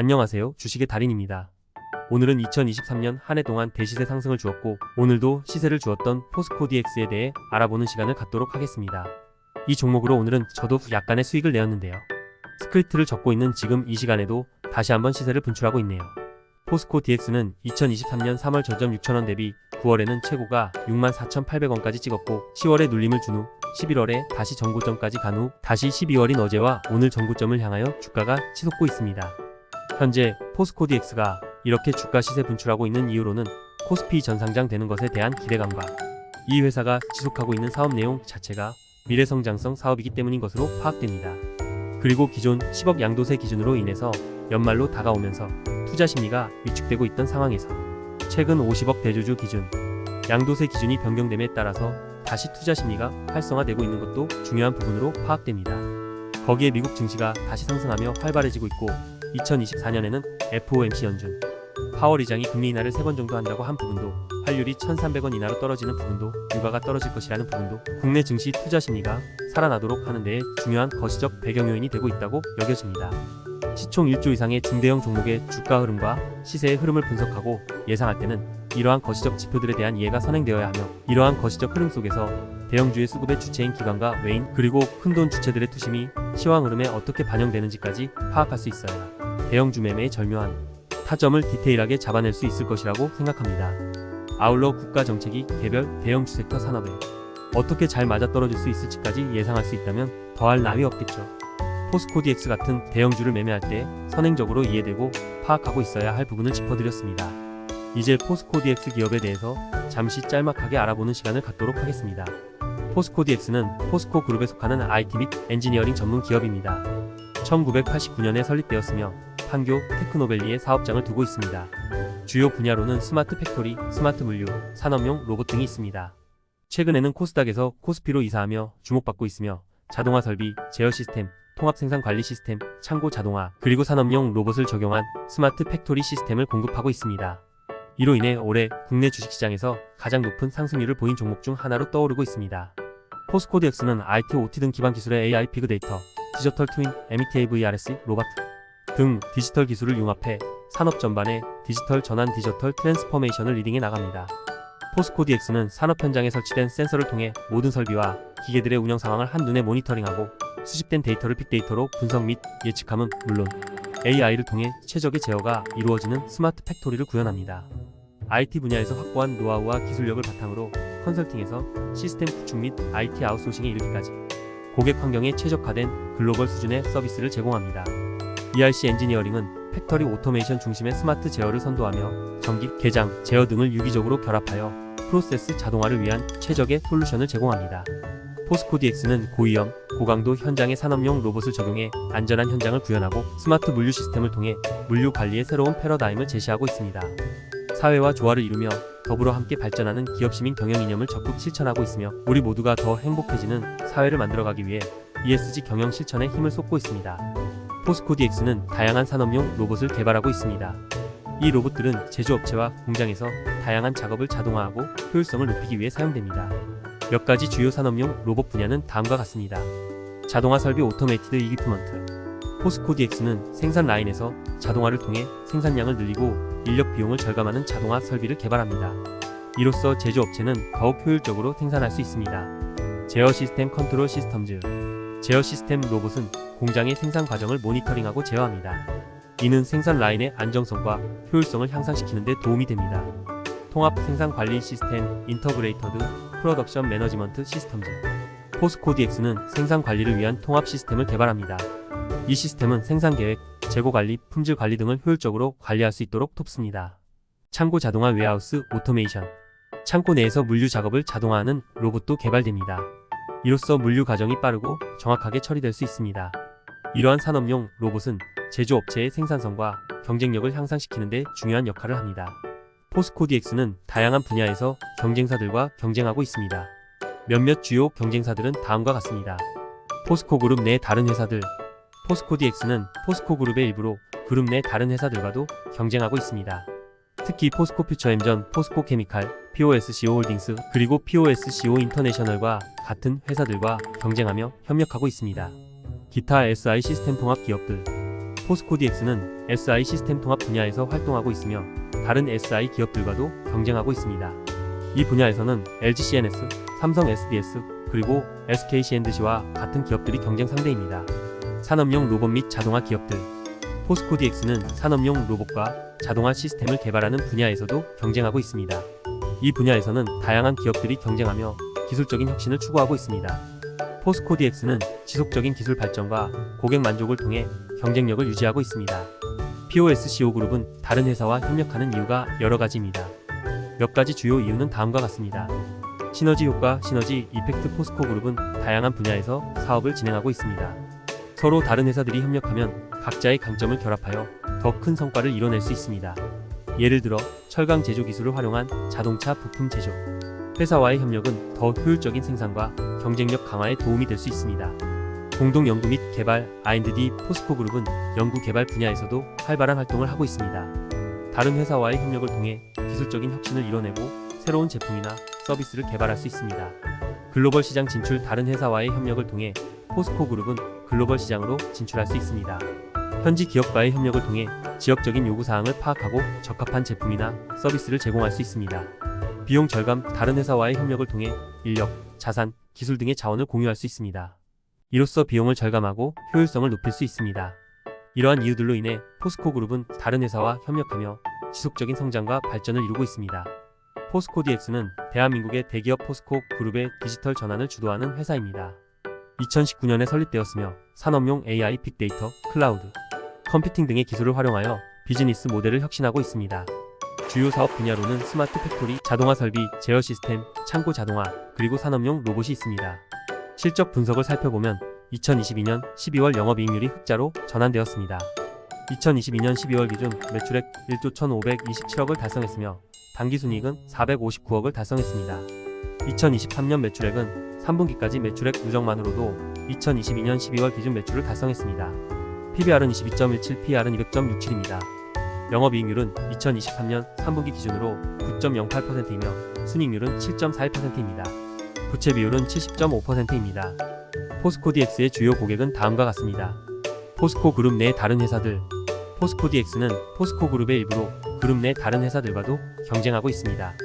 안녕하세요. 주식의 달인입니다. 오늘은 2023년 한 해 동안 대시세 상승을 주었고 오늘도 시세를 주었던 포스코 DX에 대해 알아보는 시간을 갖도록 하겠습니다. 이 종목으로 오늘은 저도 약간의 수익을 내었는데요. 스크립트를 적고 있는 지금 이 시간에도 다시 한번 시세를 분출하고 있네요. 포스코 DX는 2023년 3월 저점 6,000원 대비 9월에는 최고가 64,800원까지 찍었고 10월에 눌림을 준 후 11월에 다시 전고점까지 간 후 다시 12월인 어제와 오늘 전고점을 향하여 주가가 치솟고 있습니다. 현재 포스코 DX가 이렇게 주가 시세 분출하고 있는 이유로는 코스피 전상장 되는 것에 대한 기대감과 이 회사가 지속하고 있는 사업 내용 자체가 미래성장성 사업이기 때문인 것으로 파악됩니다. 그리고 기존 10억 양도세 기준으로 인해서 연말로 다가오면서 투자 심리가 위축되고 있던 상황에서 최근 50억 대주주 기준 양도세 기준이 변경됨에 따라서 다시 투자 심리가 활성화되고 있는 것도 중요한 부분으로 파악됩니다. 거기에 미국 증시가 다시 상승하며 활발해지고 있고 2024년에는 FOMC 연준 파월 의장이 금리 인하를 3번 정도 한다고 한 부분도 환율이 1,300원 이하로 떨어지는 부분도 유가가 떨어질 것이라는 부분도 국내 증시 투자 심리가 살아나도록 하는 데에 중요한 거시적 배경 요인이 되고 있다고 여겨집니다. 시총 1조 이상의 중대형 종목의 주가 흐름과 시세의 흐름을 분석하고 예상할 때는 이러한 거시적 지표들에 대한 이해가 선행되어야 하며 이러한 거시적 흐름 속에서 대형주의 수급의 주체인 기관과 외인 그리고 큰 돈 주체들의 투심이 시황 흐름에 어떻게 반영되는지까지 파악할 수 있어야 대형주 매매의 절묘한 타점을 디테일하게 잡아낼 수 있을 것이라고 생각합니다. 아울러 국가 정책이 개별 대형주 섹터 산업에 어떻게 잘 맞아떨어질 수 있을지까지 예상할 수 있다면 더할 나위 없겠죠. 포스코 DX 같은 대형주를 매매할 때 선행적으로 이해되고 파악하고 있어야 할 부분을 짚어드렸습니다. 이제 포스코 DX 기업에 대해서 잠시 짤막하게 알아보는 시간을 갖도록 하겠습니다. 포스코 DX는 포스코 그룹에 속하는 IT 및 엔지니어링 전문 기업입니다. 1989년에 설립되었으며 판교 테크노밸리에 사업장을 두고 있습니다. 주요 분야로는 스마트 팩토리, 스마트 물류, 산업용 로봇 등이 있습니다. 최근에는 코스닥에서 코스피로 이사하며 주목받고 있으며 자동화 설비, 제어 시스템, 통합 생산 관리 시스템, 창고 자동화, 그리고 산업용 로봇을 적용한 스마트 팩토리 시스템을 공급하고 있습니다. 이로 인해 올해 국내 주식시장에서 가장 높은 상승률을 보인 종목 중 하나로 떠오르고 있습니다. 포스코 DX는 IT, OT 등 기반 기술의 AI, 빅데이터, 디지털 트윈, META, VRS, 로봇 등 디지털 기술을 융합해 산업 전반의 디지털 전환 디지털 트랜스포메이션을 리딩해 나갑니다. 포스코 DX는 산업 현장에 설치된 센서를 통해 모든 설비와 기계들의 운영 상황을 한눈에 모니터링하고 수집된 데이터를 빅데이터로 분석 및 예측함은 물론 AI를 통해 최적의 제어가 이루어지는 스마트 팩토리를 구현합니다. IT 분야에서 확보한 노하우와 기술력을 바탕으로 컨설팅에서 시스템 구축 및 IT 아웃소싱에 이르기까지 고객 환경에 최적화된 글로벌 수준의 서비스를 제공합니다. ERC 엔지니어링은 팩터리 오토메이션 중심의 스마트 제어를 선도하며 전기, 개장, 제어 등을 유기적으로 결합하여 프로세스 자동화를 위한 최적의 솔루션을 제공합니다. 포스코 DX는 고위험, 고강도 현장의 산업용 로봇을 적용해 안전한 현장을 구현하고 스마트 물류 시스템을 통해 물류 관리의 새로운 패러다임을 제시하고 있습니다. 사회와 조화를 이루며 더불어 함께 발전하는 기업 시민 경영 이념을 적극 실천하고 있으며 우리 모두가 더 행복해지는 사회를 만들어가기 위해 ESG 경영 실천에 힘을 쏟고 있습니다. 포스코 DX는 다양한 산업용 로봇을 개발하고 있습니다. 이 로봇들은 제조업체와 공장에서 다양한 작업을 자동화하고 효율성을 높이기 위해 사용됩니다. 몇 가지 주요 산업용 로봇 분야는 다음과 같습니다. 자동화 설비 오토메이티드 이기프먼트 포스코 DX는 생산 라인에서 자동화를 통해 생산량을 늘리고 인력 비용을 절감하는 자동화 설비를 개발합니다. 이로써 제조업체는 더욱 효율적으로 생산할 수 있습니다. 제어 시스템 컨트롤 시스템즈 제어 시스템 로봇은 공장의 생산 과정을 모니터링하고 제어합니다. 이는 생산 라인의 안정성과 효율성을 향상시키는 데 도움이 됩니다. 통합 생산 관리 시스템 인터그레이터드 프로덕션 매너지먼트 시스템즈 포스코 DX는 생산 관리를 위한 통합 시스템을 개발합니다. 이 시스템은 생산 계획, 재고 관리, 품질 관리 등을 효율적으로 관리할 수 있도록 돕습니다. 창고 자동화 웨하우스 오토메이션 창고 내에서 물류 작업을 자동화하는 로봇도 개발됩니다. 이로써 물류 과정이 빠르고 정확하게 처리될 수 있습니다. 이러한 산업용 로봇은 제조업체의 생산성과 경쟁력을 향상시키는 데 중요한 역할을 합니다. 포스코 DX는 다양한 분야에서 경쟁사들과 경쟁하고 있습니다. 몇몇 주요 경쟁사들은 다음과 같습니다. 포스코 그룹 내 다른 회사들 포스코 DX는 포스코 그룹의 일부로 그룹 내 다른 회사들과도 경쟁하고 있습니다. 특히 포스코 퓨처엠전, 포스코 케미칼, POSCO 홀딩스, 그리고 POSCO 인터내셔널과 같은 회사들과 경쟁하며 협력하고 있습니다. 기타 SI 시스템 통합 기업들 포스코DX는 SI 시스템 통합 분야에서 활동하고 있으며 다른 SI 기업들과도 경쟁하고 있습니다. 이 분야에서는 LG CNS, 삼성 SDS, 그리고 SK C&C와 같은 기업들이 경쟁 상대입니다. 산업용 로봇 및 자동화 기업들 포스코DX는 산업용 로봇과 자동화 시스템을 개발하는 분야에서도 경쟁하고 있습니다. 이 분야에서는 다양한 기업들이 경쟁하며 기술적인 혁신을 추구하고 있습니다. 포스코DX는 지속적인 기술 발전과 고객 만족을 통해 경쟁력을 유지하고 있습니다. POSCO 그룹은 다른 회사와 협력하는 이유가 여러 가지입니다. 몇 가지 주요 이유는 다음과 같습니다. 시너지 효과, 시너지 이펙트 포스코 그룹은 다양한 분야에서 사업을 진행하고 있습니다. 서로 다른 회사들이 협력하면 각자의 강점을 결합하여 더 큰 성과를 이뤄낼 수 있습니다. 예를 들어 철강 제조 기술을 활용한 자동차 부품 제조. 회사와의 협력은 더 효율적인 생산과 경쟁력 강화에 도움이 될 수 있습니다. 공동 연구 및 개발 R&D 포스코 그룹은 연구 개발 분야에서도 활발한 활동을 하고 있습니다. 다른 회사와의 협력을 통해 기술적인 혁신을 이뤄내고 새로운 제품이나 서비스를 개발할 수 있습니다. 글로벌 시장 진출 다른 회사와의 협력을 통해 포스코 그룹은 글로벌 시장으로 진출할 수 있습니다. 현지 기업과의 협력을 통해 지역적인 요구 사항을 파악하고 적합한 제품이나 서비스를 제공할 수 있습니다. 비용 절감 다른 회사와의 협력을 통해 인력, 자산, 기술 등의 자원을 공유할 수 있습니다. 이로써 비용을 절감하고 효율성을 높일 수 있습니다. 이러한 이유들로 인해 포스코 그룹은 다른 회사와 협력하며 지속적인 성장과 발전을 이루고 있습니다. 포스코 DX는 대한민국의 대기업 포스코 그룹의 디지털 전환을 주도하는 회사입니다. 2019년에 설립되었으며 산업용 AI, 빅데이터, 클라우드, 컴퓨팅 등의 기술을 활용하여 비즈니스 모델을 혁신하고 있습니다. 주요 사업 분야로는 스마트 팩토리, 자동화 설비, 제어 시스템, 창고 자동화, 그리고 산업용 로봇이 있습니다. 실적 분석을 살펴보면 2022년 12월 영업이익률이 흑자로 전환되었습니다. 2022년 12월 기준 매출액 1조 1,527억을 달성했으며 당기순이익은 459억을 달성했습니다. 2023년 매출액은 3분기까지 매출액 누적만으로도 2022년 12월 기준 매출을 달성했습니다. PBR은 22.17, PR은 200.67입니다. 영업이익률은 2023년 3분기 기준으로 9.08%이며 순이익률은 7.41%입니다. 부채 비율은 70.5%입니다. 포스코 DX의 주요 고객은 다음과 같습니다. 포스코 그룹 내 다른 회사들 포스코 DX는 포스코 그룹의 일부로 그룹 내 다른 회사들과도 경쟁하고 있습니다.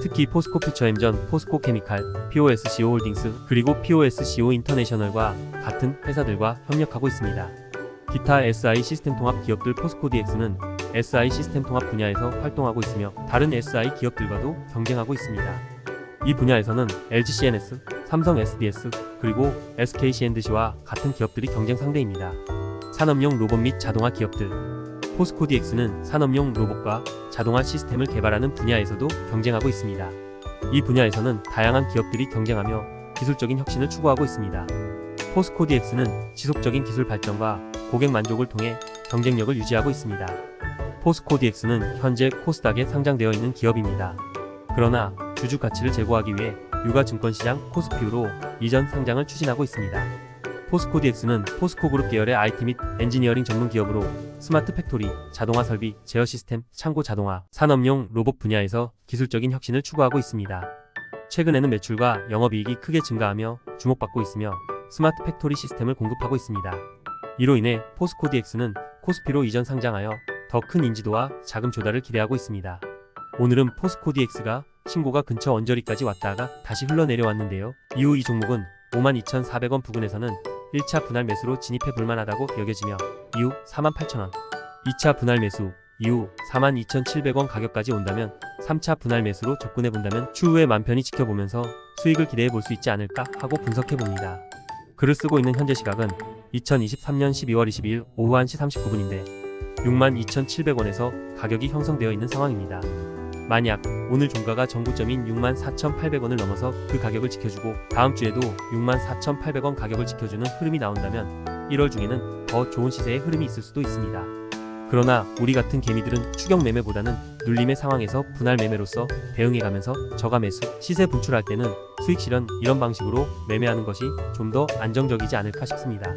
특히 포스코 퓨처엠전, 포스코 케미칼, POSCO 홀딩스, 그리고 POSCO 인터내셔널과 같은 회사들과 협력하고 있습니다. 기타 SI 시스템 통합 기업들 포스코 DX는 SI 시스템 통합 분야에서 활동하고 있으며 다른 SI 기업들과도 경쟁하고 있습니다. 이 분야에서는 LG CNS, 삼성 SDS, 그리고 SK C&C와 같은 기업들이 경쟁 상대입니다. 산업용 로봇 및 자동화 기업들 포스코 DX는 산업용 로봇과 자동화 시스템을 개발하는 분야에서도 경쟁하고 있습니다. 이 분야에서는 다양한 기업들이 경쟁하며 기술적인 혁신을 추구하고 있습니다. 포스코 DX는 지속적인 기술 발전과 고객 만족을 통해 경쟁력을 유지하고 있습니다. 포스코 DX는 현재 코스닥에 상장되어 있는 기업입니다. 그러나 주주 가치를 제고하기 위해 유가 증권시장 코스피로 이전 상장을 추진하고 있습니다. 포스코 DX는 포스코 그룹 계열의 IT 및 엔지니어링 전문 기업으로 스마트 팩토리, 자동화 설비, 제어 시스템, 창고 자동화, 산업용 로봇 분야에서 기술적인 혁신을 추구하고 있습니다. 최근에는 매출과 영업이익이 크게 증가하며 주목받고 있으며 스마트 팩토리 시스템을 공급하고 있습니다. 이로 인해 포스코 DX는 코스피로 이전 상장하여 더 큰 인지도와 자금 조달을 기대하고 있습니다. 오늘은 포스코 DX가 신고가 근처 언저리까지 왔다가 다시 흘러내려왔는데요. 이후 이 종목은 52,400원 부근에서는 1차 분할 매수로 진입해 볼만하다고 여겨지며 이후 48,000원, 2차 분할 매수 이후 42,700원 가격까지 온다면 3차 분할 매수로 접근해 본다면 추후에 만 편히 지켜보면서 수익을 기대해 볼 수 있지 않을까 하고 분석해 봅니다. 글을 쓰고 있는 현재 시각은 2023년 12월 22일 오후 1시 39분인데 62,700원에서 가격이 형성되어 있는 상황입니다. 만약 오늘 종가가 전고점인 64,800원을 넘어서 그 가격을 지켜주고 다음 주에도 64,800원 가격을 지켜주는 흐름이 나온다면 1월 중에는 더 좋은 시세의 흐름이 있을 수도 있습니다. 그러나 우리 같은 개미들은 추격 매매보다는 눌림의 상황에서 분할 매매로서 대응해가면서 저가 매수, 시세 분출할 때는 수익 실현 이런 방식으로 매매하는 것이 좀 더 안정적이지 않을까 싶습니다.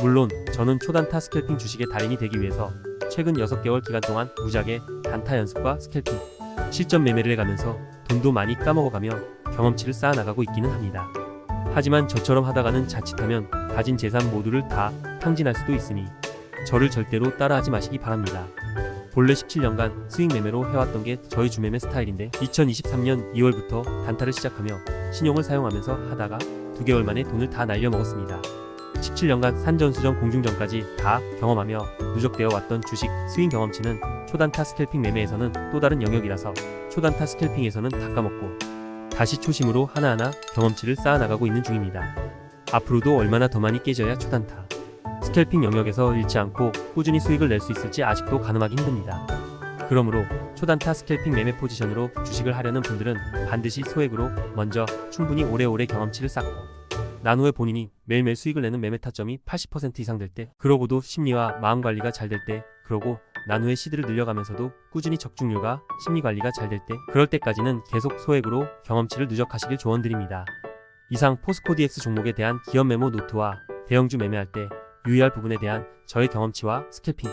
물론 저는 초단타 스캘핑 주식의 달인이 되기 위해서 최근 6개월 기간 동안 무작의 단타 연습과 스캘핑, 실전 매매를 해가면서 돈도 많이 까먹어가며 경험치를 쌓아나가고 있기는 합니다. 하지만 저처럼 하다가는 자칫하면 가진 재산 모두를 다 탕진할 수도 있으니 저를 절대로 따라하지 마시기 바랍니다. 본래 17년간 스윙 매매로 해왔던 게 저희 주매매 스타일인데 2023년 2월부터 단타를 시작하며 신용을 사용하면서 하다가 2개월 만에 돈을 다 날려먹었습니다. 17년간 산전수전 공중전까지 다 경험하며 누적되어 왔던 주식 스윙 경험치는 초단타 스캘핑 매매에서는 또 다른 영역이라서 초단타 스캘핑에서는 다 까먹고 다시 초심으로 하나하나 경험치를 쌓아나가고 있는 중입니다. 앞으로도 얼마나 더 많이 깨져야 초단타 스캘핑 영역에서 잃지 않고 꾸준히 수익을 낼 수 있을지 아직도 가늠하기 힘듭니다. 그러므로 초단타 스캘핑 매매 포지션으로 주식을 하려는 분들은 반드시 소액으로 먼저 충분히 오래오래 경험치를 쌓고 난 후에 본인이 매일매일 수익을 내는 매매 타점이 80% 이상 될 때, 그러고도 심리와 마음 관리가 잘 될 때, 그러고 난 후에 시드를 늘려가면서도 꾸준히 적중률과 심리 관리가 잘 될 때, 그럴 때까지는 계속 소액으로 경험치를 누적하시길 조언드립니다. 이상 포스코 DX 종목에 대한 기업 메모 노트와 대형주 매매할 때 유의할 부분에 대한 저의 경험치와 스캘핑,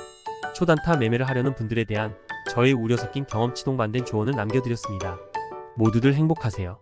초단타 매매를 하려는 분들에 대한 저의 우려 섞인 경험치 동반된 조언을 남겨드렸습니다. 모두들 행복하세요.